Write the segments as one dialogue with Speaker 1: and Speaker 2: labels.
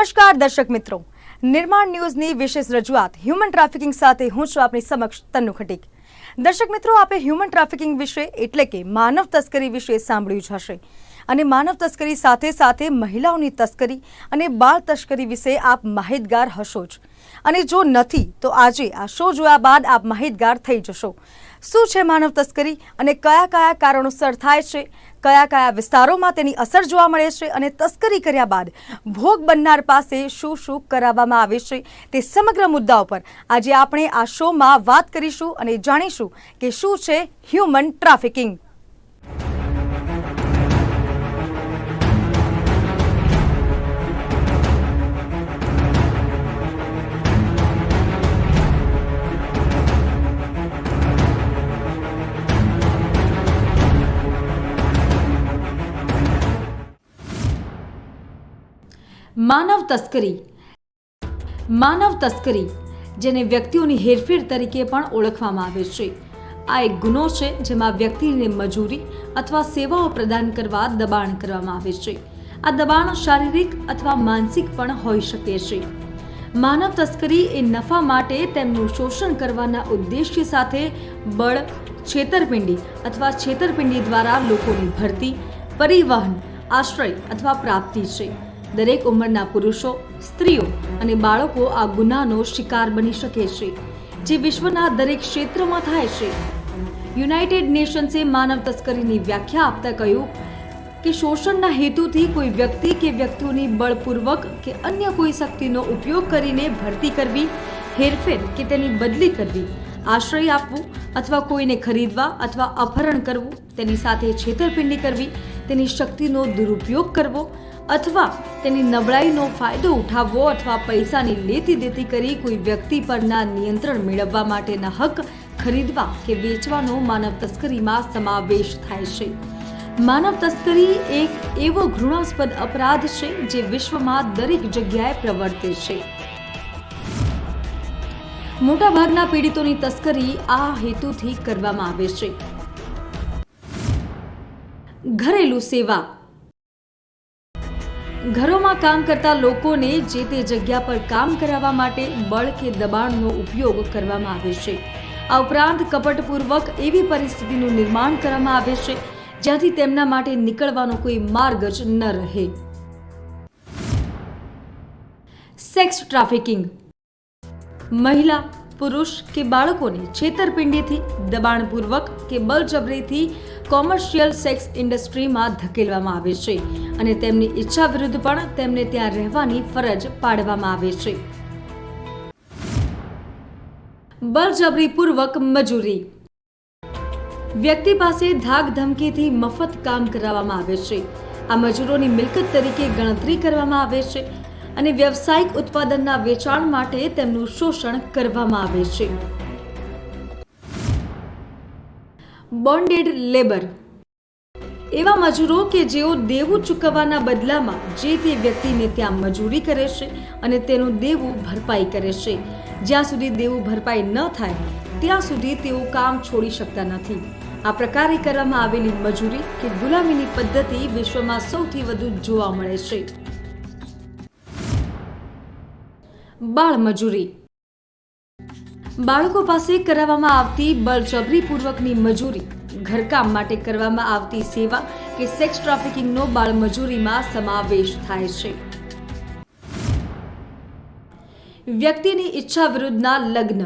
Speaker 1: નમસ્કાર દર્શક મિત્રો. નિર્માણ ન્યૂઝની વિશેષ રજૂઆત હ્યુમન ટ્રાફિકિંગ સાથે હું છું આપની સમક્ષ તન્નુ ખટીક. દર્શક મિત્રો, આપે હ્યુમન ટ્રાફિકિંગ વિશે એટલે કે માનવ તસ્કરી વિશે સાંભળ્યું જ હશે. અને માનવ તસ્કરી સાથે સાથે મહિલાઓની તસ્કરી અને બાળ તસ્કરી વિશે આપ માહિતગાર હશો જ. અને જો નથી, તો આજે આ શો જોયા બાદ આપ માહિતગાર થઈ જશો. શું છે માનવ તસ્કરી અને કયા કયા કારણોસર થાય છે? કયા કયા વિસ્તારોમાં તેની અસર જોવા મળે છે અને તસ્કરી કર્યા બાદ ભોગ બનનાર પાસે શું શું કરાવવામાં આવે છે તે સમગ્ર મુદ્દા ઉપર આજે આપણે આ શોમાં વાત કરીશું અને જાણીશું કે શું છે હ્યુમન ટ્રાફિકિંગ માનવ તસ્કરી. માનવ તસ્કરી, જેને વ્યક્તિઓની હેરફેર તરીકે પણ ઓળખવામાં આવે છે. આ એક ગુનો છે જેમાં વ્યક્તિને મજૂરી અથવા સેવાઓ પ્રદાન કરવા દબાણ કરવામાં આવે છે. આ દબાણ શારીરિક અથવા માનસિક પણ હોઈ શકે છે. માનવ તસ્કરી એ નફા માટે તેમનું શોષણ કરવાના ઉદ્દેશ્ય સાથે બળ, છેતરપિંડી અથવા છેતરપિંડી દ્વારા લોકોની ભરતી, પરિવહન, આશ્રય અથવા પ્રાપ્તિ છે. દરેક ઉંમરના પુરુષો, સ્ત્રીઓ અને બાળકો આ ગુનાનો શિકાર બની શકે છે, જે વિશ્વના દરેક ક્ષેત્રમાં થાય છે. યુનાઇટેડ નેશન્સે માનવ તસ્કરીની વ્યાખ્યા આપતા કહ્યું કે શોષણના હેતુથી કોઈ વ્યક્તિ કે વ્યક્તિઓની બળપૂર્વક કે અન્ય કોઈ શક્તિનો ઉપયોગ કરીને ભરતી કરવી, હેરફેર કે તેની બદલી કરવી, આશ્રય આપવું અથવા કોઈને ખરીદવા અથવા અપહરણ કરવું, તેની સાથે છેતરપિંડી કરવી, તેની શક્તિનો દુરુપયોગ કરવો અથવા તેની નબળાઈનો ફાયદો ઉઠાવવો અથવા પૈસાની લેતી દેતી કરી કોઈ વ્યક્તિ પરના નિયંત્રણ મેળવવા માટેના હક ખરીદવા કે વેચવાનો માનવ તસ્કરીમાં સમાવેશ થાય છે. માનવ તસ્કરી એક એવો ઘૃણાસ્પદ અપરાધ છે જે વિશ્વમાં દરેક જગ્યાએ પ્રવર્તે છે. મોટાભાગના પીડિતોની તસ્કરી આ હેતુથી કરવામાં આવે છે. ઘરેલું સેવા ઘરોમાં કામ કરતા લોકોને જે તે જગ્યા પર કામ કરાવવા માટે બળ કે દબાણનો ઉપયોગ કરવામાં આવે છે. આ ઉપરાંત કપટપૂર્વક એવી પરિસ્થિતિનું નિર્માણ કરવામાં આવે છે, જ્યાંથી તેમના માટે નીકળવાનો કોઈ માર્ગ જ ન રહે. સેક્સ ટ્રાફિકિંગ મહિલા પુરુષ કે બાળકોને છેતરપિંડીથી, દબાણપૂર્વક કે બળજબરીથી કોમર્શિયલ સેક્સ ઇન્ડસ્ટ્રીમાં ધકેલવામાં આવે છે અને તેમની ઈચ્છા વિરુદ્ધ પણ તેમને ત્યાં રહેવાની ફરજ પાડવામાં આવે છે. બળજબરીપૂર્વક મજૂરી. વ્યક્તિ પાસે ધાક ધમકીથી મફત કામ કરાવવામાં આવે છે. આ મજૂરોની મિલકત તરીકે ગણતરી કરવામાં આવે છે અને વ્યવસાયિક ઉત્પાદનના વેચાણ માટે તેમનું શોષણ કરવામાં આવે છે. બોન્ડેડ લેબર એવા મજૂરો કે જેઓ દેવું ચૂકવવાના બદલામાં જે તે વ્યક્તિને ત્યાં મજૂરી કરે છે અને તેનું દેવું ભરપાઈ કરે છે. જ્યાં સુધી દેવું ભરપાઈ ન થાય, ત્યાં સુધી તેઓ કામ છોડી શકતા નથી. આ પ્રકારે કરવામાં આવેલી મજૂરી કે ગુલામીની પદ્ધતિ વિશ્વમાં સૌથી વધુ જોવા મળે છે. બાળ મજૂરી. બાળકો પાસે કરાવવામાં આવતી બળજબરીપૂર્વકની મજૂરી. ઘરકામ માટે કરવામાં આવતી સેવા કે સેક્સ ટ્રાફિકિંગનો બાળમજૂરીમાં સમાવેશ થાય છે. વ્યક્તિની ઈચ્છા વિરુદ્ધના લગ્ન.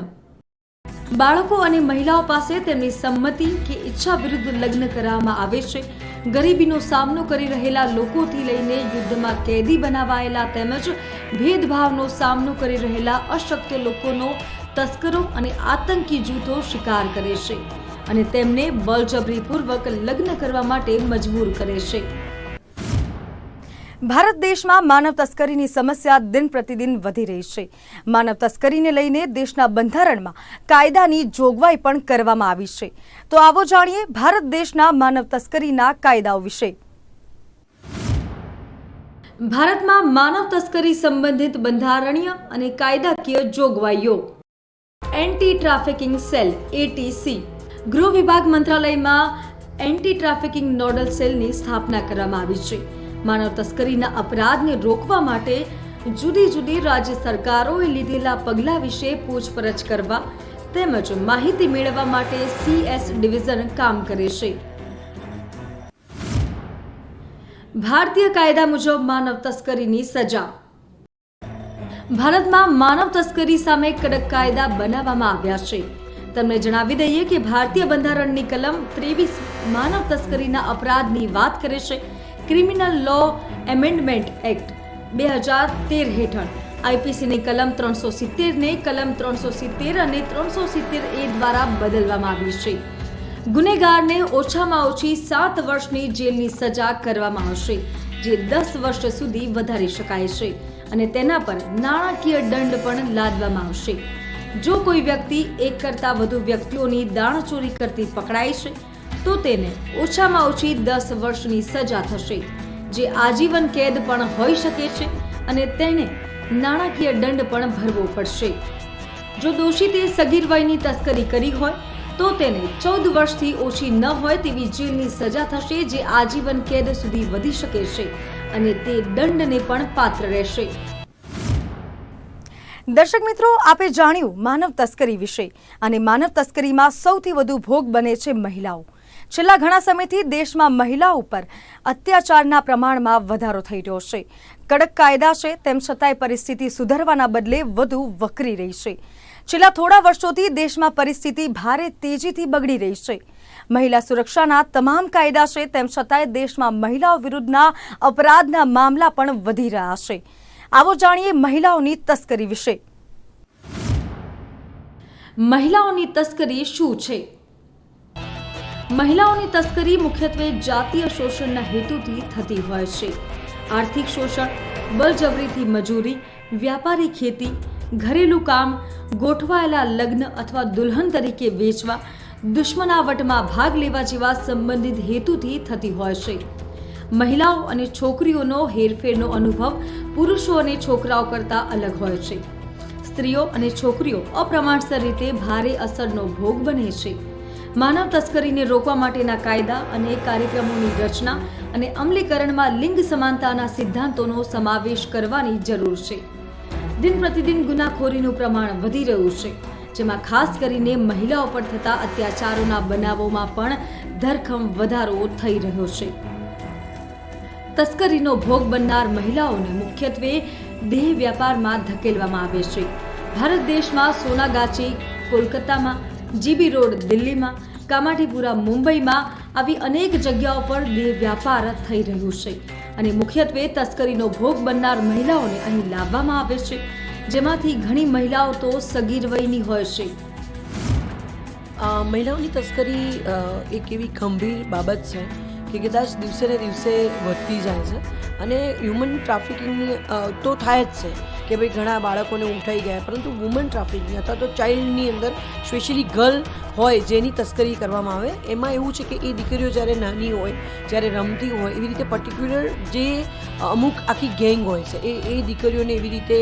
Speaker 1: બાળકો અને મહિલાઓ પાસે તેમની સંમતિ કે ઈચ્છા વિરુદ્ધ લગ્ન કરાવવામાં આવે છે. ગરીબીનો સામનો કરી રહેલા લોકોથી લઈને યુદ્ધમાં કેદી બનાવાયેલા તેમજ ભેદભાવનો સામનો કરી રહેલા અશક્ય લોકોનો તસ્કરો અને આતંકી જૂથો શિકાર કરે છે અને તેમને બળજબરીપૂર્વક લગ્ન કરવા માટે મજબૂર કરે છે. ભારત દેશમાં માનવ તસ્કરીની સમસ્યા દિન પ્રતિદિન વધી રહી છે. માનવ તસ્કરીને લઈને દેશના બંધારણમાં કાયદાની જોગવાઈ પણ કરવામાં આવી છે. તો આવો જાણીએ ભારત દેશના માનવ તસ્કરીના કાયદાઓ વિશે. ભારતમાં માનવ તસ્કરી સંબંધિત બંધારણીય અને કાયદાકીય જોગવાઈઓ. એન્ટી ટ્રાફિકિંગ સેલ એટીસી ગૃહ વિભાગ મંત્રાલયમાં એન્ટી ટ્રાફિકિંગ નોડલ સેલની સ્થાપના કરવામાં આવી છે. માનવ તસ્કરીના અપરાધને રોકવા માટે જુદી જુદી રાજ્ય સરકારોએ લીધેલા પગલાં વિશે પૂછપરછ કરવા તેમજ માહિતી મેળવવા માટે સીએસ ડિવિઝન કામ કરે છે. ભારતીય કાયદા મુજબ માનવ તસ્કરીની સજા. ભારતમાં માનવ તસ્કરી સામે કડક કાયદા બનાવવામાં આવ્યા છે. તમને જણાવી દઈએ કે ભારતીય બંધારણની કલમ ત્રેવીસ માનવ તસ્કરીના અપરાધની વાત કરે છે. ક્રિમિનલ લો એમેન્ડમેન્ટ એક્ટ બે હજાર તેર હેઠળ. આઈપીસીની કલમ ત્રણસો સિત્તેરને કલમ ત્રણસો સિત્તેર અને ત્રણસો સિત્તેર એ દ્વારા બદલવામાં આવી છે. ગુનેગારને ઓછામાં ઓછી સાત વર્ષની જેલની સજા કરવામાં આવશે, જે દસ વર્ષ સુધી વધારી શકાય છે અને તેના પર નાણાકીય દંડ પણ લાદવામાં આવશે. જો કોઈ વ્યક્તિ એક કરતાં વધુ વ્યક્તિઓની દાણચોરી કરતી પકડાય છે તો તેને ઓછામાં ઓછી દસ વર્ષની સજા થશે, જે આજીવન કેદ પણ હોઈ શકે છે અને તેણે નાણાકીય દંડ પણ ભરવો પડશે. જો દોષિતે વયની તસ્કરી કરી હોય, તો તેને ચૌદ વર્ષથી ઓછી ન હોય તેવી જેલની સજા થશે, જે આજીવન કેદ સુધી વધી શકે છે અને તે દંડને પણ પાત્ર રહેશે.
Speaker 2: દર્શક મિત્રો, આપે જાણ્યું માનવ તસ્કરી વિશે અને માનવ તસ્કરીમાં સૌથી વધુ ભોગ બને છે મહિલાઓ. છેલ્લા ઘણા સમયથી દેશમાં મહિલાઓ ઉપર અત્યાચારના પ્રમાણમાં વધારો થઈ રહ્યો છે. કડક કાયદા છે, તેમ છતાંય પરિસ્થિતિ સુધારવાના બદલે વધુ વકરી રહી છે. છેલ્લા થોડા વર્ષોથી દેશમાં પરિસ્થિતિ ભારે તેજીથી બગડી રહી છે. મહિલા સુરક્ષાના તમામ કાયદા છે, તેમ છતાંય દેશમાં મહિલાઓ વિરુદ્ધના અપરાધના મામલા પણ વધી રહ્યા છે. આવો જાણીએ મહિલાઓની તસ્કરી વિશે.
Speaker 1: મહિલાઓની તસ્કરી શું છે? મહિલાઓની તસ્કરી મુખ્યત્વે જાતીય શોષણના હેતુથી થતી હોય છે. આર્થિક શોષણ, બળજબરીથી મજૂરી, વ્યાપારી ખેતી, ઘરેલું કામ, ગોઠવાયેલા લગ્ન અથવા દુલ્હન તરીકે વેચવા દુશ્મનાવટમાં ભાગ લેવા જેવા સંબંધિત હેતુથી થતી હોય છે. મહિલાઓ અને છોકરીઓનો હેરફેરનો અનુભવ પુરુષો અને છોકરાઓ કરતાં અલગ હોય છે. સ્ત્રીઓ અને છોકરીઓ અપ્રમાણસર રીતે ભારે અસરનો ભોગ બને છે. માનવ તસ્કરીને રોકવા માટેના કાયદા અને કાર્યક્રમોની રચના અને અમલીકરણમાં લિંગ સમાનતાના સિદ્ધાંતોનો સમાવેશ કરવાની જરૂર છે. દિન પ્રતિદિન ગુનાખોરીનું પ્રમાણ વધી રહ્યું છે, જેમાં ખાસ કરીને મહિલાઓ પર થતા અત્યાચારોના બનાવોમાં પણ ધરખમ વધારો થઈ રહ્યો છે. તસ્કરીનો ભોગ બનનાર મહિલાઓને મુખ્યત્વે દેહ વ્યાપારમાં ધકેલવામાં આવે છે. ભારત દેશમાં સોનાગાછી કોલકાતામાં જીબી રોડ દિલ્હીમાં, કામાઠીપુરા મુંબઈમાં આવી અનેક જગ્યાઓ પર દેહ વ્યાપાર થઈ રહ્યું છે અને મુખ્યત્વે તસ્કરીનો ભોગ બનનાર મહિલાઓને અહીં લાવવામાં આવે છે. જેમાંથી ઘણી મહિલાઓ તો સગીર વયની હોય છે.
Speaker 3: મહિલાઓની તસ્કરી એક એવી ગંભીર બાબત છે કે કદાચ દિવસે ને દિવસે વધતી જાય છે અને હ્યુમન ટ્રાફિકિંગની તો થાય જ છે. કે ભાઈ ઘણા બાળકોને ઉઠાઈ ગયા, પરંતુ વુમન ટ્રાફિકિંગ અથવા તો ચાઇલ્ડની અંદર સ્પેશિયલી ગર્લ હોય જેની તસ્કરી કરવામાં આવે, એમાં એવું છે કે એ દીકરીઓ જ્યારે નાની હોય, જ્યારે રમતી હોય, એવી રીતે પર્ટિક્યુલર જે અમુક આખી ગેંગ હોય છે, એ એ દીકરીઓને એવી રીતે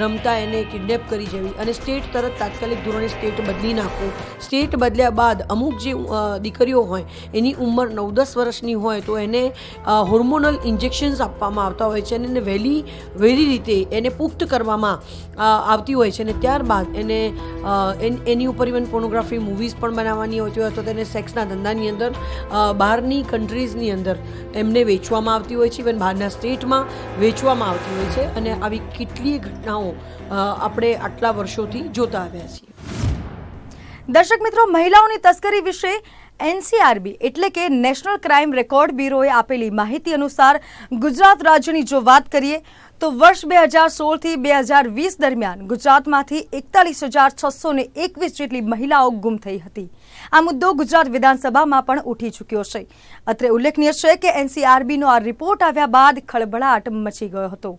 Speaker 3: રમતા એને કિડનેપ કરી જવી અને સ્ટેટ તરત તાત્કાલિક ધોરણે સ્ટેટ બદલી નાખવું. સ્ટેટ બદલ્યા બાદ અમુક જે દીકરીઓ હોય, એની ઉંમર નવ દસ વર્ષની હોય તો એને હોર્મોનલ ઇન્જેક્શન્સ આપવામાં આવતા હોય છે અને એને વહેલી વહેલી રીતે એને પુખ્ત કરવામાં આવતી હોય છે અને ત્યારબાદ એને એની ઉપર ઇવન પોર્નોગ્રાફી મૂવીઝ પણ બનાવવાની હોતી હોય અથવા તેને સેક્સના ધંધાની અંદર બહારની કન્ટ્રીઝની અંદર એમને વેચવામાં આવતી હોય છે ઇવન બહારના સ્ટેટમાં વેચવામાં આવતી હોય છે અને આવી કેટલીય ઘટનાઓ આપણે આટલા વર્ષોથી જોતા આવ્યા છીએ.
Speaker 2: દર્શક મિત્રો, મહિલાઓની તસ્કરી વિશે એનસીઆરબી એટલે કે નેશનલ ક્રાઇમ રેકોર્ડ બ્યુરોએ આપેલી માહિતી અનુસાર ગુજરાત રાજ્યની જો વાત કરીએ, તો વર્ષ બે હજાર સોળથી બે હજાર વીસ દરમિયાન ગુજરાતમાંથી એકતાલીસ હજાર છસો ને એકવીસ જેટલી મહિલાઓ ગુમ થઈ હતી. આ મુદ્દો ગુજરાત વિધાનસભામાં પણ ઉઠી ચૂક્યો છે. અત્રે ઉલ્લેખનીય છે કે એનસીઆરબીનો આ રિપોર્ટ આવ્યા બાદ ખળભળાટ મચી ગયો હતો.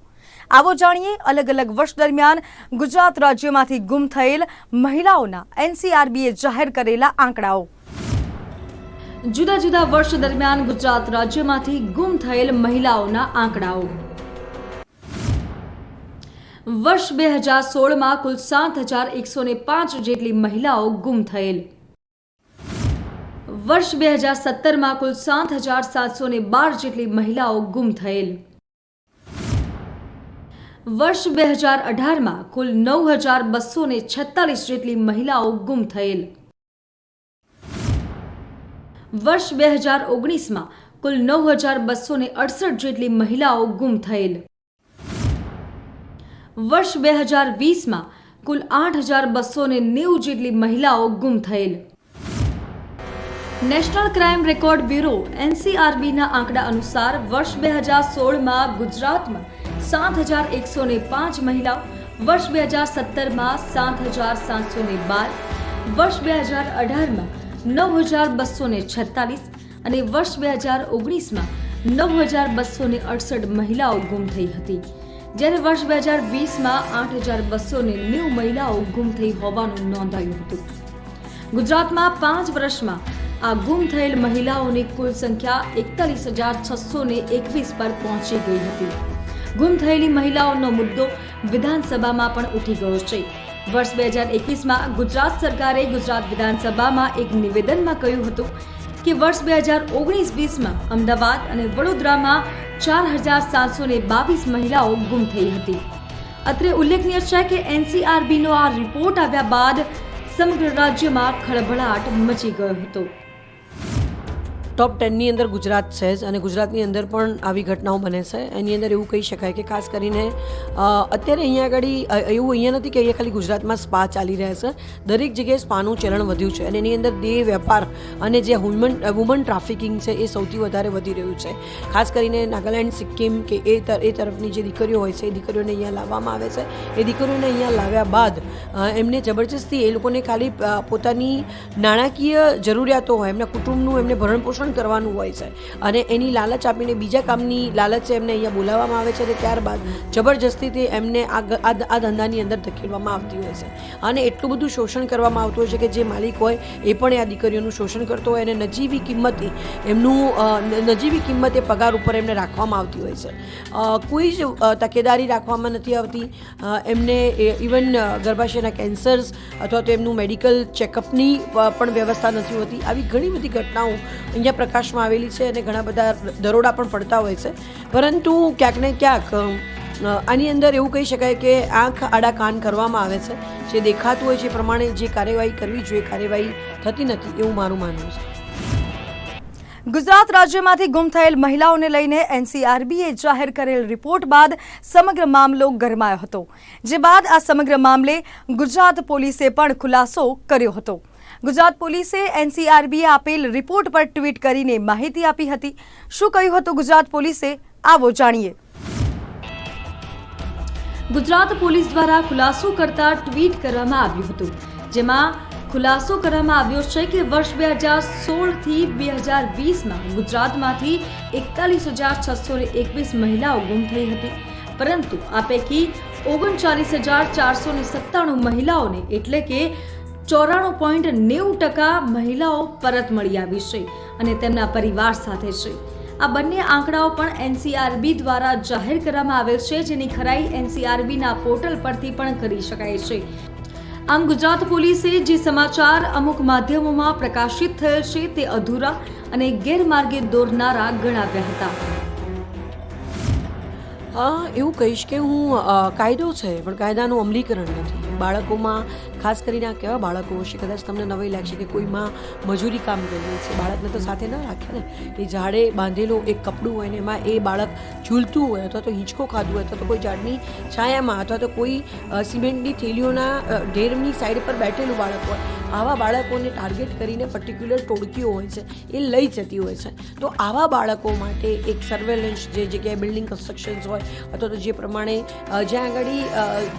Speaker 2: આવો જાણીએ, અલગ અલગ વર્ષ દરમિયાન ગુજરાત રાજ્યમાંથી ગુમ થયેલ મહિલાઓના એનસીઆરબીએ જાહેર કરેલા આંકડાઓ.
Speaker 1: જુદા જુદા વર્ષ દરમિયાન ગુજરાત રાજ્યમાંથી ગુમ થયેલ મહિલાઓના આંકડાઓ. વર્ષ બે હજાર સોળમાં કુલ સાત હજાર એકસો ને પાંચ જેટલી મહિલાઓ ગુમ થયેલ. વર્ષ બે હજાર સત્તરમાં કુલ સાત હજાર સાતસો ને બાર જેટલી મહિલાઓ ગુમ થયેલ. વર્ષ બે હજાર અઢારમાં કુલ નવ હજાર બસો ને છેતાલીસ જેટલી મહિલાઓ ગુમ થયેલ. વર્ષ બે હજાર ઓગણીસમાં કુલ નવ હજાર બસો અડસઠ જેટલી મહિલાઓ ગુમ થયેલ. વર્ષ બે હજાર વીસમાં કુલ આઠ હજાર બસો નેવું જેટલી મહિલાઓ ગુમ થયેલ. નેશનલ ક્રાઇમ રેકોર્ડ બ્યુરો એનસીઆરબીના આંકડા અનુસાર વર્ષ બે હજાર સોળમાં ગુજરાતમાં સાત હજાર એકસો પાંચ મહિલાઓ, વર્ષ બે હજાર સત્તરમાં સાત હજાર સાતસો બાર, વર્ષ બે હજાર અઢારમાં નવ હજાર બસો ને છેતાલીસ અને વર્ષ બે હજાર ઓગણીસમાં નવ હજાર બસો ને અડસઠ મહિલાઓ ગુમ થઈ હતી. જ્યારે વર્ષ બે હજાર વીસમાં આઠ હજાર બસો ને નેવું મહિલાઓ ગુમ થઈ હોવાનું નોંધાયું હતું. ગુજરાતમાં પાંચ વર્ષમાં આ ગુમ થયેલ મહિલાઓની કુલ સંખ્યા એકતાલીસ હજાર છસો ને એકવીસ પર પહોંચી ગઈ હતી. ગુમ થયેલી મહિલાઓનો મુદ્દો વિધાનસભામાં પણ ઉઠી ગયો છે. વર્ષ બે હજાર એકવીસમાં ગુજરાત સરકારે ગુજરાત વિધાનસભામાં એક નિવેદનમાં કહ્યું હતું કે વર્ષ બે હજાર ઓગણીસ વીસમાં અમદાવાદ અને વડોદરામાં ચાર હજાર સાતસો ને બાવીસ મહિલાઓ ગુમ થઈ હતી. અત્રે ઉલ્લેખનીય છે કે એનસીઆરબીનો આ રિપોર્ટ આવ્યા બાદ સમગ્ર રાજ્યમાં ખળભળાટ મચી ગયો હતો.
Speaker 3: ટોપ ટેનની અંદર ગુજરાત છે જ અને ગુજરાતની અંદર પણ આવી ઘટનાઓ બને છે. એની અંદર એવું કહી શકાય કે ખાસ કરીને અત્યારે અહીંયા આગળ એવું અહીંયા નથી કે અહીંયા ખાલી ગુજરાતમાં સ્પા ચાલી રહ્યા છે. દરેક જગ્યાએ સ્પાનું ચલણ વધ્યું છે અને એની અંદર દેહ વેપાર અને જે વુમન વુમન ટ્રાફિકિંગ છે એ સૌથી વધારે વધી રહ્યું છે. ખાસ કરીને નાગાલેન્ડ, સિક્કિમ કે એ એ તરફની જે દીકરીઓ હોય છે, એ દીકરીઓને અહીંયા લાવવામાં આવે છે. એ દીકરીઓને અહીંયા લાવ્યા બાદ એમને જબરજસ્તી એ લોકોને ખાલી પોતાની નાણાકીય જરૂરિયાતો હોય, એમના કુટુંબનું એમને ભરણ પોષણ કરવાનું હોય છે. અને એની લાલચ આપીને બીજા કામની લાલચે એમને અહીંયા બોલાવવામાં આવે છે અને ત્યારબાદ જબરજસ્તીથી એમને આ આ ધંધાની અંદર ધકેલવામાં આવતી હોય છે. અને એટલું બધું શોષણ કરવામાં આવતું હોય છે કે જે માલિક હોય એ પણ આ દીકરીઓનું શોષણ કરતો હોય અને નજીવી કિંમતે એમનું નજીવી કિંમતે પગાર ઉપર એમને રાખવામાં આવતી હોય છે. કોઈ જ તકેદારી રાખવામાં નથી આવતી. એમને ઇવન ગર્ભાશયના કેન્સર્સ અથવા તો એમનું મેડિકલ ચેકઅપની પણ વ્યવસ્થા નથી હોતી. આવી ઘણી બધી ઘટનાઓ અહીંયા પ્રકાશમાં આવેલી છે અને ઘણા બધા દરોડા પણ પડતા હોય છે. પરંતુ ક્યાંક ને ક્યાંક આની અંદર એવું કહી શકાય કે આંખ આડા કાન કરવામાં આવે છે. જે દેખાતું હોય છે પ્રમાણે જે કાર્યવાહી કરવી જોઈએ કાર્યવાહી થતી નથી એવું મારું માનવું છે.
Speaker 2: ગુજરાત રાજ્યમાંથી ગુમ થયેલ મહિલાઓને લઈને એનસીઆરબીએ જાહેર કરેલ રિપોર્ટ બાદ સમગ્ર મામલો ગરમાયો હતો. જે બાદ આ સમગ્ર મામલે ગુજરાત પોલીસે પણ ખુલાસો કર્યો હતો. ગુજરાત પોલીસે એનસીઆરબીએ આપેલ રિપોર્ટ પર ટ્વીટ કરીને માહિતી આપી હતી. શું કહ્યું હતું ગુજરાત પોલીસે? આવો જાણીએ.
Speaker 1: ગુજરાત પોલીસ દ્વારા ખુલાસો કરતા ટ્વીટ કરવામાં આવ્યું હતું, જેમાં ખુલાસો કરવામાં આવ્યો છે કે વર્ષ બે હજાર સોળથી બે હજાર વીસમાં ગુજરાતમાંથી એકતાલીસ હજાર છસો એકવીસ મહિલાઓ ગુમ થઈ હતી. પરંતુ આ પૈકી ઓગણચાલીસ હજાર ચારસો સત્તાણું મહિલાઓને એટલે કે ચોરાણું પોઈન્ટ નેવું ટકા મહિલાઓ પરત મળી આવી છે અને તેમના પરિવાર સાથે છે. આ બંને આંકડાઓ પણ એનસીઆરબી દ્વારા જાહેર કરવામાં આવેલ છે, જેની ખરાઈ એનસીઆરબીના પોર્ટલ પરથી પણ કરી શકાય છે. આમ ગુજરાત પોલીસે જે સમાચાર અમુક માધ્યમોમાં પ્રકાશિત થયેલ છે, તે અધૂરા અને ગેરમાર્ગે દોરનારા ગણાવ્યા હતા.
Speaker 3: એવું કહીશ કે હું કાયદો છે, પણ કાયદાનું અમલીકરણ નથી. બાળકોમાં ખાસ કરીને આ કેવા બાળકો હશે, કદાચ તમને નવાઈ લાગશે કે કોઈ માં મજૂરી કામ કરી રહી છે. બાળકને તો સાથે ના રાખે ને. એ ઝાડે બાંધેલું એક કપડું હોય ને એમાં એ બાળક ઝૂલતું હોય અથવા તો હિંચકો ખાધું હોય અથવા તો કોઈ ઝાડની છાયામાં અથવા તો કોઈ સિમેન્ટની થેલીઓના ઢેરની સાઈડ પર બેઠેલું બાળક હોય. આવા બાળકોને ટાર્ગેટ કરીને પર્ટિક્યુલર ટોળકીઓ હોય છે, એ લઈ જતી હોય છે. તો આવા બાળકો માટે એક સર્વેલન્સ જે જગ્યાએ બિલ્ડિંગ કન્સ્ટ્રક્શન્સ હોય અથવા તો જે પ્રમાણે જ્યાં આગળ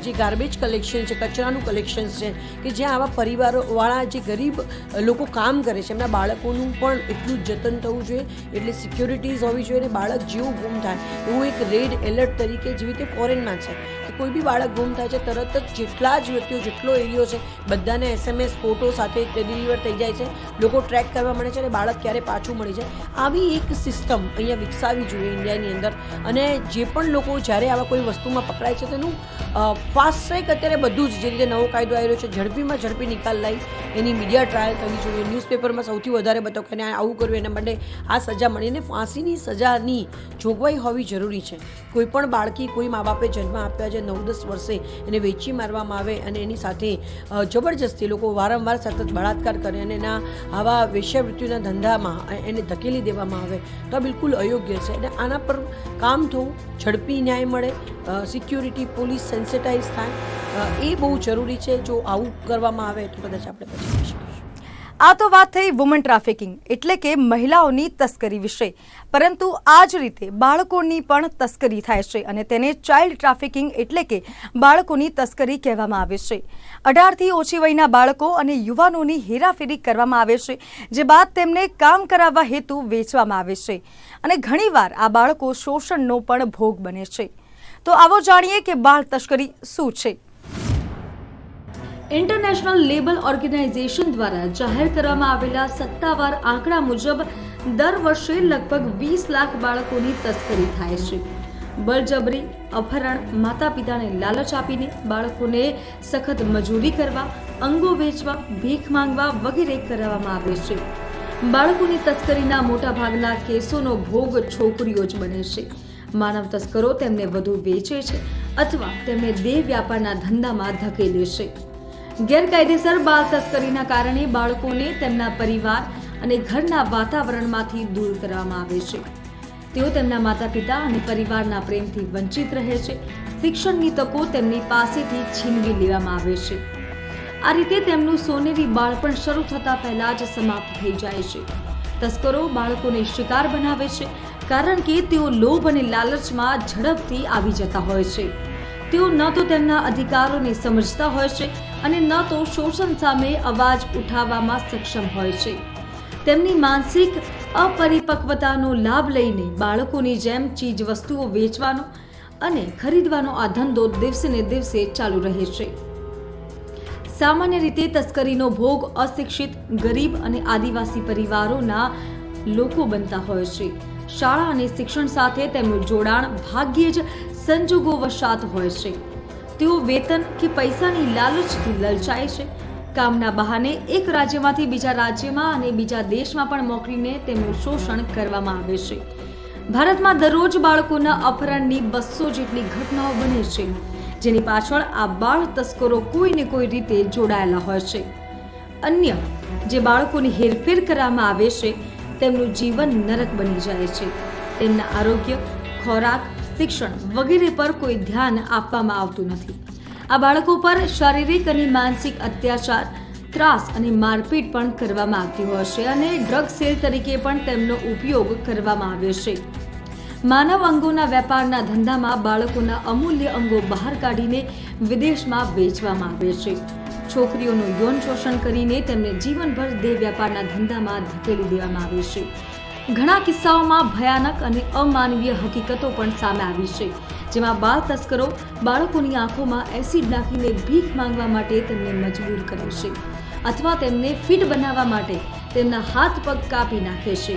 Speaker 3: જે ગાર્બેજ કલેક્શન છે, કચરાનું કલેક્શન્સ છે કે જ્યાં આવા પરિવારોવાળા જે ગરીબ લોકો કામ કરે છે, એમના બાળકોનું પણ એટલું જ જતન થવું જોઈએ. એટલે સિક્યોરિટીઝ હોવી જોઈએ અને બાળક જેવું ગુમ થાય. એવું એક રેડ એલર્ટ તરીકે જેવી રીતે ફોરેનમાં છે. કોઈ બી બાળક ગુમ થાય છે, તરત જ જેટલા જ વ્યક્તિઓ, જેટલો એરિયો છે, બધાને એસએમએસ ફોટો સાથે ડિલિવર થઈ જાય છે. લોકો ટ્રેક કરવા મળે છે અને બાળક ક્યારે પાછું મળી જાય. આવી એક સિસ્ટમ અહીંયા વિકસાવી જોઈએ ઇન્ડિયાની અંદર. અને જે પણ લોકો જ્યારે આવા કોઈ વસ્તુમાં પકડાય છે, તેનું ફાસ્ટ ટ્રેક અત્યારે બધું જ જે રીતે નવો કાયદો આવી છે, ઝડપીમાં ઝડપી નિકાલ લાવી એની મીડિયા ટ્રાયલ થવી જોઈએ ન્યૂઝપેપરમાં સૌથી વધારે બતાવો કે આવું કર્યું, એના માટે આ સજા મળીને ફાંસીની સજાની જોગવાઈ હોવી જરૂરી છે. કોઈ પણ બાળકી કોઈ મા બાપે જન્મ આપ્યા છે નવ દસ વર્ષે એને વેચી મારવામાં આવે અને એની સાથે જબરજસ્તી લોકો વારંવાર સતત બળાત્કાર કરે અને એના આવા વેશ્યાવૃત્તિના ધંધામાં એને ધકેલી દેવામાં આવે. તો બિલકુલ અયોગ્ય છે. અને આના પર કામ થવું ઝડપી ન્યાય મળે સિક્યુરિટી પોલીસ સેન્સિટાઇઝ થાય. એ બહુ જરૂરી છે. જો આવું કરવામાં આવે તો કદાચ આપણે બચી શકીશું
Speaker 2: આ તો વાત થઈ વુમન ટ્રાફિકિંગ એટલે કે મહિલાઓની તસ્કરી વિશે. પરંતુ આ જ રીતે બાળકોની પણ તસ્કરી થાય છે અને તેને ચાઇલ્ડ ટ્રાફિકિંગ એટલે કે બાળકોની તસ્કરી કહેવામાં આવે છે. અઢારથી ઓછી વયના બાળકો અને યુવાનોની હેરાફેરી કરવામાં આવે છે, જે બાદ તેમને કામ કરાવવા હેતુ વેચવામાં આવે છે. અને ઘણીવાર આ બાળકો શોષણનો પણ ભોગ બને છે. તો આવો જાણીએ કે બાળ તસ્કરી શું છે.
Speaker 1: ઇન્ટરનેશનલ લેબલ ઓર્ગેનાઇઝેશન દ્વારા જાહેર કરવામાં આવેલા સત્તાવાર આંકડા મુજબ દર વર્ષે લગભગ વીસ લાખ બાળકોની તસ્કરી થાય છે. બળજબરી, અપહરણ માતા પિતાને લાલચ આપીને બાળકોને સખત મજૂરી કરવા, અંગો વેચવા, ભીખ માંગવા વગેરે કરાવવામાં આવે છે. બાળકોની તસ્કરીના મોટાભાગના કેસોનો ભોગ છોકરીઓ જ બને છે. માનવ તસ્કરો તેમને વધુ વેચે છે અથવા તેમને દેહ વ્યાપારના ધંધામાં ધકેલે છે. ગેરકાયદેસર બાળ તસ્કરીના કારણે બાળકોને તેમના પરિવાર અને ઘરના વાતાવરણમાંથી દૂર કરવામાં આવે છે. તેઓ તેમના માતા પિતા અને પરિવારના પ્રેમથી વંચિત રહે છે. શિક્ષણની તકો તેમની પાસેથી છીનવી લેવામાં આવે છે. આ રીતે તેમનું સોનેરી બાળપણ શરૂ થતા પહેલા જ સમાપ્ત થઈ જાય છે. તસ્કરો બાળકોને શિકાર બનાવે છે, કારણ કે તેઓ લોભ અને લાલચમાં ઝડપથી આવી જતા હોય છે. તેઓ ન તો તેમના અધિકારોને સમજતા હોય છે અને ન તો શોષણ સામે અવાજ ઉઠાવવામાં સક્ષમ હોય છે. તેમની માનસિક અપરિપક્વતાનો લાભ લઈને બાળકોની જેમ ચીજ વસ્તુઓ વેચવાનો અને ખરીદવાનો આ ધંધો દિવસે ને દિવસે ચાલુ રહે છે. સામાન્ય રીતે તસ્કરીનો ભોગ અશિક્ષિત, ગરીબ અને આદિવાસી પરિવારોના લોકો બનતા હોય છે. શાળા અને શિક્ષણ સાથે તેમનું જોડાણ ભાગ્યે જ સંજોગો વશાત હોય છે. તેઓ વેતન કે પૈસાની લાલચથી લલચાય છે. કામના બહાને એક રાજ્યમાંથી બીજા રાજ્યમાં અને બીજા દેશમાં પણ મોકલીને તેમનું શોષણ કરવામાં આવે છે. ભારતમાં દરરોજ બાળકોના અપહરણની બસો જેટલી ઘટનાઓ બને છે. જેની પાછળ આ બાળ તસ્કરો કોઈને કોઈ રીતે જોડાયેલા હોય છે. અન્ય જે બાળકોની હેરફેર કરવામાં આવે છે, તેમનું જીવન નરક બની જાય છે. તેમના આરોગ્ય, ખોરાક શિક્ષણ વગેરે પર કોઈ ધ્યાન આપવામાં આવતું નથી. આ બાળકો પર શારીરિક અને માનસિક અત્યાચાર, ત્રાસ અને મારપીટ પણ કરવામાં આવતી હોય છે અને ડ્રગ સેલ તરીકે પણ તેમનો ઉપયોગ કરવામાં આવે છે. માનવ અંગોના વેપારના ધંધામાં બાળકોના અમૂલ્ય અંગો બહાર કાઢીને વિદેશમાં વેચવામાં આવે છે. છોકરીઓનું યૌન શોષણ કરીને તેમને જીવનભર દેહ વ્યાપારના ધંધામાં ધકેલી દેવામાં આવે છે. ઘણા કિસ્સાઓમાં ભયાનક અને અમાનવીય હકીકતો પણ સામે આવી છે, જેમાં બાળ તસ્કરો બાળકોની આંખોમાં એસિડ નાખીને ભીખ માંગવા માટે તેમને મજબૂર કરે છે, અથવા તેમને ફિટ બનાવવા માટે તેમના હાથ પગ કાપી નાખે છે,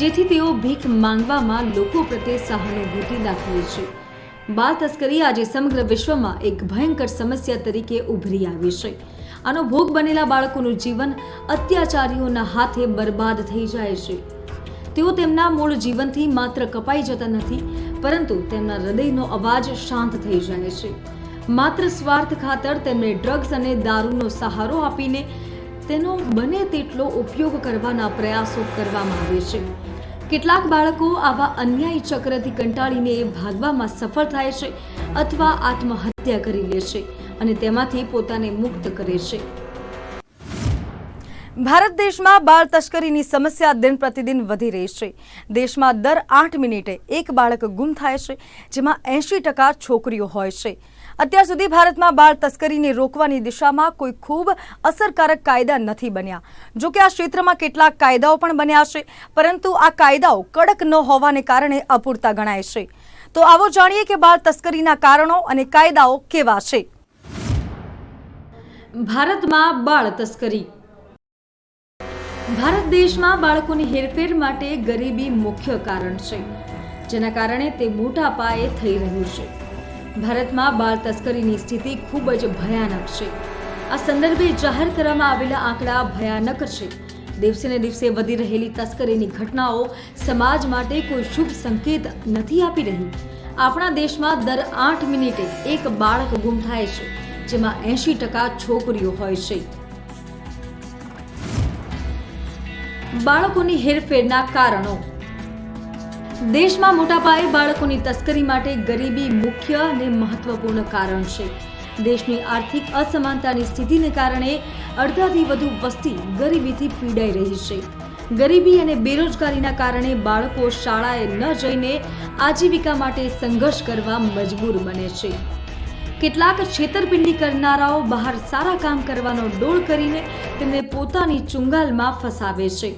Speaker 1: જેથી તેઓ ભીખ માંગવામાં લોકો પ્રત્યે સહાનુભૂતિ દાખવે છે. બાળ તસ્કરી આજે સમગ્ર વિશ્વમાં એક ભયંકર સમસ્યા તરીકે ઉભરી આવી છે. આનો ભોગ બનેલા બાળકોનું જીવન અત્યાચારીઓના હાથે બરબાદ થઈ જાય છે. તેઓ તેમના મૂળ જીવનથી માત્ર કપાઈ જતા નથી, પરંતુ તેમના હૃદયનો અવાજ શાંત થઈ જાય છે. માત્ર સ્વાર્થ ખાતર તેમને ડ્રગ્સ અને દારૂનો સહારો આપીને તેનો બને તેટલો ઉપયોગ કરવાના પ્રયાસો કરવામાં આવે છે. કેટલાક બાળકો આવા અન્યાયી ચક્રથી કંટાળીને ભાગવામાં સફળ થાય છે અથવા આત્મહત્યા કરી લે છે અને તેમાંથી પોતાને મુક્ત કરે છે.
Speaker 2: ભારત દેશમાં બાળ તસ્કરીની સમસ્યા દિન પ્રતિદિન વધી રહી છે. દેશમાં દર આઠ મિનિટે એક બાળક ગુમ થાય છે, જેમાં એંશી ટકા છોકરીઓ હોય છે. અત્યાર સુધી ભારતમાં બાળ તસ્કરીને રોકવાની દિશામાં કોઈ ખૂબ અસરકારક કાયદા નથી બન્યા. જો કે આ ક્ષેત્રમાં કેટલાક કાયદાઓ પણ બન્યા છે, પરંતુ આ કાયદાઓ કડક ન હોવાને કારણે અપૂરતા ગણાય છે. તો આવો જાણીએ કે બાળ તસ્કરીના કારણો અને કાયદાઓ કેવા છે.
Speaker 1: ભારતમાં બાળ તસ્કરી ભારત દેશમાં બાળકોની હેરફેર માટે ગરીબી મુખ્ય કારણ છે, જેના કારણે તે મોટા પાયે થઈ રહ્યું છે. ભારતમાં બાળ તસ્કરીની સ્થિતિ ખૂબ જ ભયાનક છે. આ સંદર્ભે જાહેર કરવામાં આવેલા આંકડા ભયાનક છે. દિવસે ને દિવસે વધી રહેલી તસ્કરીની ઘટનાઓ સમાજ માટે કોઈ શુભ સંકેત નથી આપી રહી. આપણા દેશમાં દર આઠ મિનિટે એક બાળક ગુમ થાય છે, જેમાં એંશી ટકા છોકરીઓ હોય છે. બાળકોની હેરફેરના કારણો. દેશમાં મોટા પાયે બાળકોની તસ્કરી માટે ગરીબી મુખ્ય અને મહત્વપૂર્ણ કારણ છે. દેશની આર્થિક અસમાનતાની સ્થિતિને કારણે અડધાથી વધુ વસ્તી ગરીબીથી પીડાઈ રહી છે. ગરીબી અને બેરોજગારીના કારણે બાળકો શાળાએ ન જઈને આજીવિકા માટે સંઘર્ષ કરવા મજબૂર બને છે. કેટલાક છેતરપિંડી કરનારાઓ બહાર સારા કામ કરવાનો ડોળ કરીને તેમને પોતાની ચુંગાલમાં ફસાવે છે.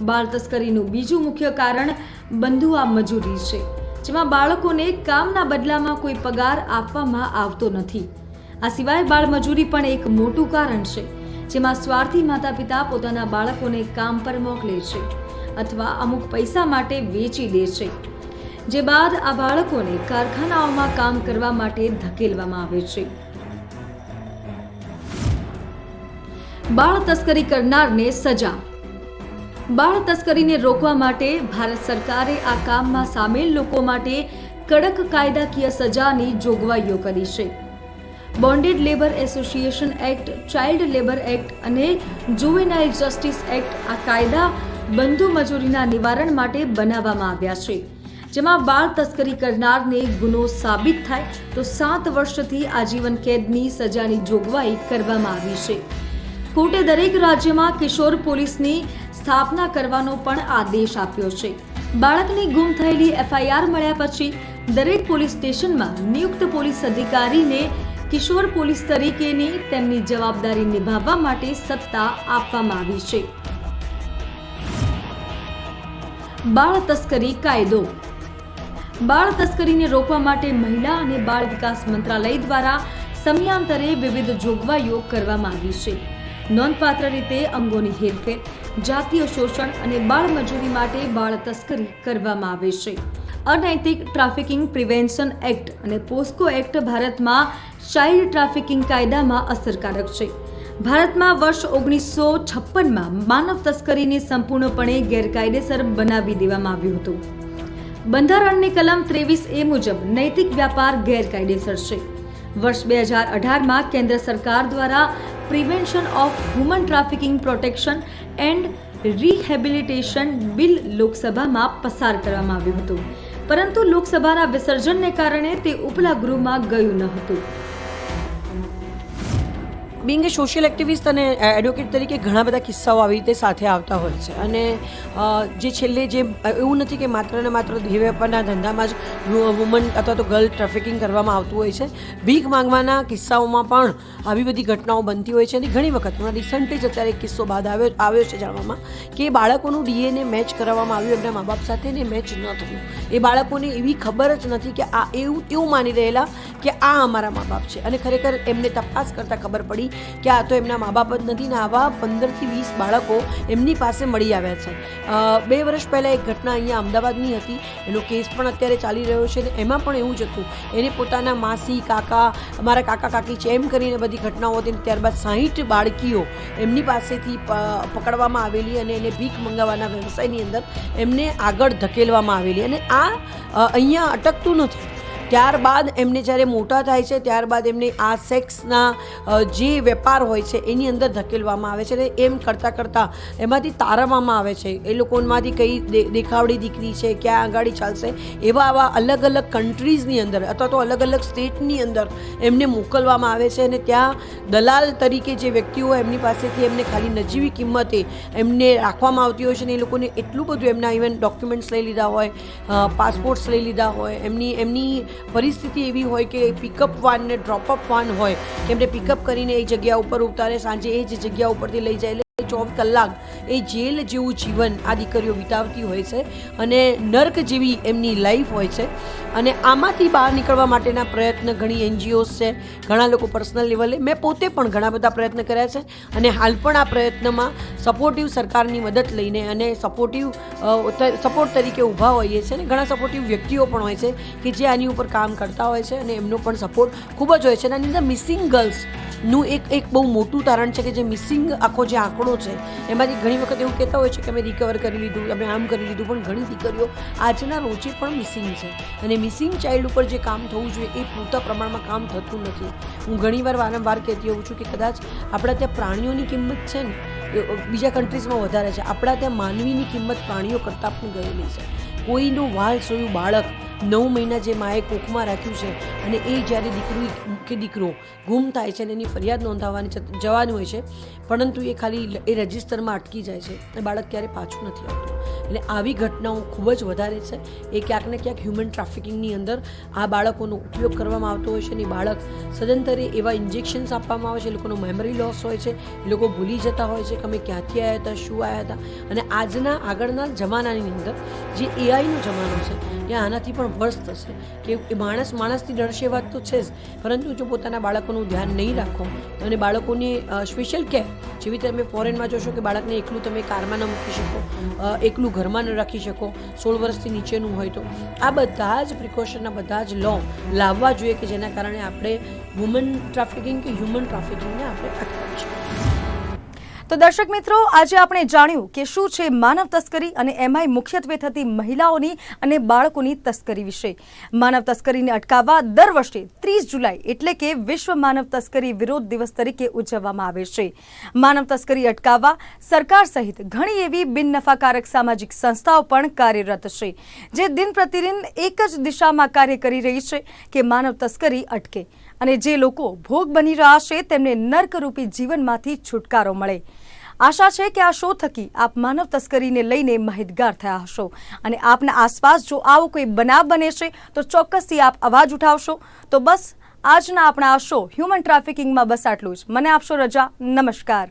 Speaker 1: બાળ તસ્કરીનું બીજું મુખ્ય કારણ બંધુઆ મજૂરી છે, જેમાં બાળકોને કામના બદલામાં કોઈ પગાર આપવામાં આવતો નથી. આ સિવાય બાળ મજૂરી પણ એક મોટું કારણ છે, જેમાં સ્વાર્થી માતા પિતા પોતાના બાળકોને કામ પર મોકલે છે અથવા અમુક પૈસા માટે વેચી દે છે, જે બાદ આ બાળકોને કારખાનાઓમાં કામ કરવા માટે ધકેલવામાં આવે છે. બાળ તસ્કરી કરનારને સજા બાળ તસ્કરીને રોકવા માટે ભારત સરકારે આ કામમાં સામેલ લોકો માટે કડક કાયદાકીય સજાની જોગવાઈઓ કરી છે. Bonded labour association act child labour act અને જુવેનાઇલ જસ્ટિસ એક્ટ આ કાયદા બંધુ મજૂરીના નિવારણ માટે બનાવવામાં આવ્યા છે. જેમાં બાળ તસ્કરી કરનારને ગુનો સાબિત થાય તો સાત વર્ષથી આજીવન કેદની સજાની જોગવાઈ કરવામાં આવી છે. કોર્ટે દરેક રાજ્યમાં કિશોર પોલીસની સ્થાપના કરવાનો પણ આદેશ આપ્યો છે. બાળકની ગુમ થયેલી એફઆઈઆર મળ્યા પછી દરેક પોલીસ સ્ટેશનમાં નિયુક્ત પોલીસ અધિકારીને કિશોર પોલીસ તરીકેની તેમની જવાબદારી નિભાવવા માટે સત્તા આપવામાં આવી છે. બાળ તસ્કરી કાયદો. બાળ તસ્કરીને રોકવા માટે મહિલા અને બાળ વિકાસ મંત્રાલય દ્વારા સમયાંતરે વિવિધ જોગવાઈઓ કરવામાં આવી છે. નોંધપાત્ર રીતે અંગોની હેરફેર જાતીય શોષણ અને બાળ મજૂરી માટે બાળ તસ્કરી કરવામાં આવે છે. અનૈતિક ટ્રાફિકિંગ પ્રિવેન્શન એક્ટ અને પોસ્કો એક્ટ ભારતમાં ચાઇલ્ડ ટ્રાફિકિંગ કાયદામાં અસરકારક છે. ભારતમાં વર્ષ ઓગણીસો છપ્પનમાં માનવ તસ્કરીને સંપૂર્ણપણે ગેરકાયદેસર બનાવી દેવામાં આવ્યું હતું. બંધારણની કલમ ત્રેવીસ એ મુજબ નૈતિક વ્યાપાર ગેરકાયદેસર છે. વર્ષ બે હજાર અઢારમાં કેન્દ્ર સરકાર દ્વારા prevention of human trafficking protection and rehabilitation bill લોકસભામાં પસાર કરવામાં આવ્યું હતું. પરંતુ લોકસભાના વિસર્જનને કારણે તે ઉપલા ગૃહમાં ગયું ન હતું.
Speaker 3: બિંગ એ સોશિયલ એક્ટિવિસ્ટ અને એડવોકેટ તરીકે ઘણા બધા કિસ્સાઓ આવી રીતે સાથે આવતા હોય છે. અને જે છેલ્લે જે, એવું નથી કે માત્ર ને માત્ર વેપારના ધંધામાં જ વુમન અથવા તો ગર્લ ટ્રાફિકિંગ કરવામાં આવતું હોય છે. ભીખ માંગવાના કિસ્સાઓમાં પણ આવી બધી ઘટનાઓ બનતી હોય છે. અને ઘણી વખત હમણાં રિસન્ટલી જ અત્યારે એક કિસ્સો બાદ આવ્યો આવ્યો છે જાણવામાં કે બાળકોનું ડીએનએ મેચ કરાવવામાં આવ્યું, એમના મા બાપ સાથે ને મેચ ન થયું. એ બાળકોને એવી ખબર જ નથી કે આ એવું એવું માની રહેલા કે આ અમારા મા બાપ છે. અને ખરેખર એમને તપાસ કરતાં ખબર પડી કે આ તો એમના મા બાપ જ નથી ને આવા પંદરથી વીસ બાળકો એમની પાસે મળી આવ્યા છે. બે વર્ષ પહેલાં એક ઘટના અહીંયા અમદાવાદની હતી. એનો કેસ પણ અત્યારે ચાલી રહ્યો છે ને એમાં પણ એવું જ હતું. એને પોતાના માસી, કાકા, અમારા કાકા, કાકી છે એમ કરીને બધી ઘટનાઓ હતી ત્યારબાદ સાહીઠ બાળકીઓ એમની પાસેથી પકડવામાં આવેલી અને એને ભીખ મંગાવવાના વ્યવસાયની અંદર એમને આગળ ધકેલવામાં આવેલી. અને આ અહીંયા અટકતું નથી. ત્યારબાદ એમને જ્યારે મોટા થાય છે, ત્યારબાદ એમને આ સેક્સના જે વેપાર હોય છે, એની અંદર ધકેલવામાં આવે છે અને એમ કરતાં કરતાં એમાંથી તારવવામાં આવે છે. એ લોકોમાંથી કઈ દેખાવડી દીકરી છે, ક્યાં આગાડી ચાલશે, એવા આવા અલગ અલગ કન્ટ્રીઝની અંદર અથવા તો અલગ અલગ સ્ટેટની અંદર એમને મોકલવામાં આવે છે અને ત્યાં દલાલ તરીકે જે વ્યક્તિઓ એમની પાસેથી એમને ખાલી નજીવી કિંમતે એમને રાખવામાં આવતી હોય છે ને એ લોકોને એટલું બધું એમના ઇવન ડોક્યુમેન્ટ્સ લઈ લીધા હોય પાસપોર્ટ્સ લઈ લીધા હોય, એમની એમની પરિસ્થિતિ એવી હોય કે પિકઅપ વાન ને ડ્રોપઅપ વાન હોય, કે એમને પિકઅપ કરીને એક જગ્યા ઉપર ઉતારે, સાંજે એ જ જગ્યા ઉપરથી લઈ જાય. ચોવીસ કલાક એ જેલ જેવું જીવન આ દીકરીઓ વિતાવતી હોય છે અને નર્ક જેવી એમની લાઈફ હોય છે. અને આમાંથી બહાર નીકળવા માટેના પ્રયત્ન ઘણી એનજીઓસ છે, ઘણા લોકો પર્સનલ લેવલે મેં પોતે પણ ઘણા બધા પ્રયત્ન કર્યા છે અને હાલ પણ આ પ્રયત્નમાં સપોર્ટિવ સરકારની મદદ લઈને અને સપોર્ટિવ સપોર્ટ તરીકે ઊભા હોઈએ છીએ અને ઘણા સપોર્ટિવ વ્યક્તિઓ પણ હોય છે કે જે આની ઉપર કામ કરતા હોય છે અને એમનો પણ સપોર્ટ ખૂબ જ હોય છે. અને આની અંદર મિસિંગ ગર્લ્સ નું એક એક બહુ મોટું તારણ છે કે જે મિસિંગ આખો જે આંકડો છે, એમાંથી ઘણી વખત એવું કહેતા હોય છે કે અમે રિકવર કરી લીધું, અમે આમ કરી લીધું, પણ ઘણી દીકરીઓ આજના રોજે પણ મિસિંગ છે. અને મિસિંગ ચાઇલ્ડ ઉપર જે કામ થવું જોઈએ એ પૂરતા પ્રમાણમાં કામ થતું નથી. હું ઘણીવાર વારંવાર કહેતી હોઉં છું કે કદાચ આપણા ત્યાં પ્રાણીઓની કિંમત છે ને બીજા કન્ટ્રીઝમાં વધારે છે, આપણા ત્યાં માનવીની કિંમત પ્રાણીઓ કરતાં પણ ગયેલી છે. કોઈનું વાલ સોયું બાળક નવ મહિના જે માએ કોખમાં રાખ્યું છે અને એ જ્યારે દીકરી કે દીકરો ગુમ થાય છે અને એની ફરિયાદ નોંધાવવાની જવાનું હોય છે, પરંતુ એ ખાલી એ રજિસ્ટરમાં અટકી જાય છે. એ બાળક ક્યારે પાછું નથી આવતું. એટલે આવી ઘટનાઓ ખૂબ જ વધારે છે. એ ક્યાંક ને ક્યાંક હ્યુમન ટ્રાફિકિંગની અંદર આ બાળકોનો ઉપયોગ કરવામાં આવતો હોય છે અને બાળક સદંતરે એવા ઇન્જેક્શન્સ આપવામાં આવે છે, એ લોકોનો મેમરી લોસ હોય છે, એ લોકો ભૂલી જતા હોય છે કે અમે ક્યાંથી આવ્યા હતા, શું આવ્યા હતા. અને આજના આગળના જમાનાની અંદર જે એઆઈનો જમાનો છે ત્યાં આનાથી પણ વર્ષ થશે કે એ માણસ માણસથી ડરશે વાત તો છે જ. પરંતુ જો પોતાના બાળકોનું ધ્યાન નહીં રાખો અને બાળકોને સ્પેશિયલ કેર જેવી તમે ફોરેનમાં જોશો કે બાળકને એકલું તમે કારમાં ન મૂકી શકો એકલું ઘરમાં ન રાખી શકો, સોળ વર્ષથી નીચેનું હોય તો, આ બધા જ પ્રિકોશનના બધા જ લો લાવવા જોઈએ કે જેના કારણે આપણે વુમન ટ્રાફિકિંગ કે હ્યુમન ટ્રાફિકિંગને આપણે અટકાવી શકીએ.
Speaker 1: તો દર્શક મિત્રો, આજે આપણે જાણ્યું કે શું છે માનવ તસ્કરી અને એમાંય મુખ્યત્વે થતી મહિલાઓની અને બાળકોની તસ્કરી વિશે. માનવ તસ્કરીને અટકાવવા દર વર્ષે ત્રીસ જુલાઈ એટલે કે વિશ્વ માનવ તસ્કરી વિરોધ દિવસ તરીકે ઉજવવામાં આવે છે. માનવ તસ્કરી અટકાવવા સરકાર સહિત ઘણી એવી બિનનફાકારક સામાજિક સંસ્થાઓ પણ કાર્યરત છે, જે દિન પ્રતિદિન એક જ દિશામાં કાર્ય કરી રહી છે કે માનવ તસ્કરી અટકે. અને જે લોકો ભોગ બની રહ્યા છે, તેમને નર્કરૂપી જીવનમાંથી છુટકારો મળે. આશા છે કે આ શો થકી આપ માનવ તસ્કરીને લઈને માહિતગાર થયા હશો. અને આપના આસપાસ જો આવો કોઈ બનાવ બને છે, તો ચોક્કસથી આપ અવાજ ઉઠાવશો. તો બસ, આજના આપણા આ શો હ્યુમન ટ્રાફિકિંગમાં બસ આટલું જ. મને આપશો રજા. નમસ્કાર.